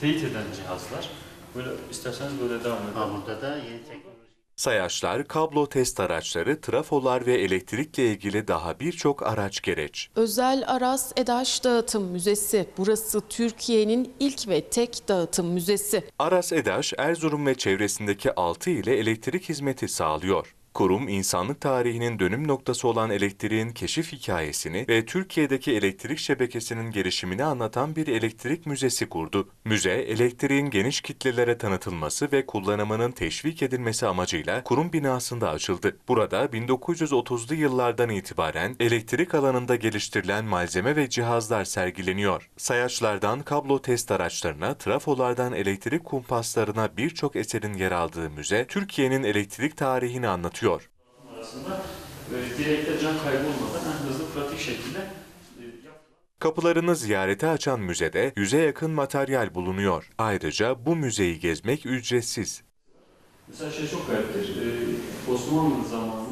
teyit eden cihazlar. Böyle isterseniz böyle devam edelim. Ha, burada da yeni teknoloji. Sayaçlar, kablo test araçları, trafolar ve elektrikle ilgili daha birçok araç gereç. Özel Aras Edaş Dağıtım Müzesi. Burası Türkiye'nin ilk ve tek dağıtım müzesi. Aras EDAŞ, Erzurum ve çevresindeki 6 ile elektrik hizmeti sağlıyor. Kurum, insanlık tarihinin dönüm noktası olan elektriğin keşif hikayesini ve Türkiye'deki elektrik şebekesinin gelişimini anlatan bir elektrik müzesi kurdu. Müze, elektriğin geniş kitlelere tanıtılması ve kullanımının teşvik edilmesi amacıyla kurum binasında açıldı. Burada 1930'lu yıllardan itibaren elektrik alanında geliştirilen malzeme ve cihazlar sergileniyor. Sayaçlardan kablo test araçlarına, trafolardan elektrik kumpaslarına birçok eserin yer aldığı müze, Türkiye'nin elektrik tarihini anlatıyor. Arasında e, direkte can kaybı olmadan en hızlı pratik şekilde e, yapılan Kapılarını ziyarete açan müzede yüze yakın materyal bulunuyor. Ayrıca bu müzeyi gezmek ücretsiz. Mesela şey çok gariptir. Ee, Osmanlı zamanı